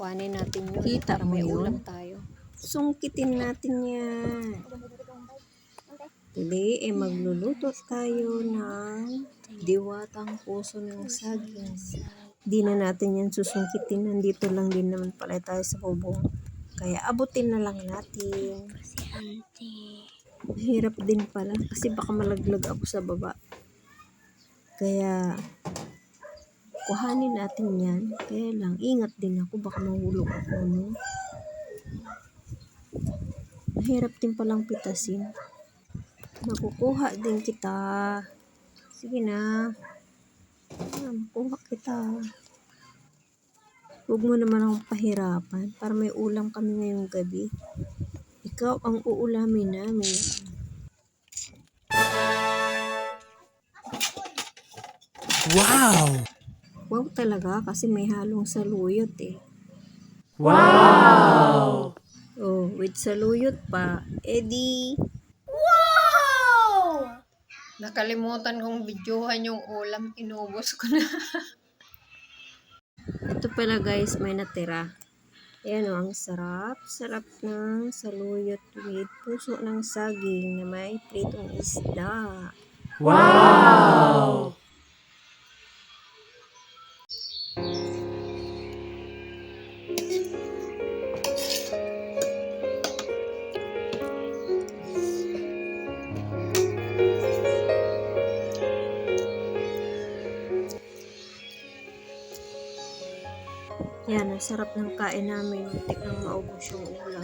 Kuhanin natin yun. Kita mo may yun? ulam tayo. Sungkitin natin yan. Today, eh magluluto tayo ng diwatang puso ng saging. Di na natin yan susungkitin. Nandito lang din naman pala tayo sa bubong. Kaya abutin na lang natin. Mahirap din pala kasi baka malaglag ako sa baba. Kaya kuhanin natin yan. Kaya lang, ingat din ako. Baka mahulog ako. No? Mahirap din palang pitasin. Makukuha din kita. Sige na. Ah, kita. Huwag mo naman akong pahirapan para may ulam kami ngayong gabi. Ikaw ang uulamin namin. Wow! Wow talaga kasi may halong saluyot eh. Wow! Oh, with saluyot pa. Eddie. Nakalimutan kong videohan yung ulam. Inubos ko na. Ito pala guys, may natira. Ayan o, ang sarap. Sarap ng saluyot with puso ng saging na may pritong isda. Wow! Yan, ang sarap ng kain namin. Muntik nang maubos yung ulam.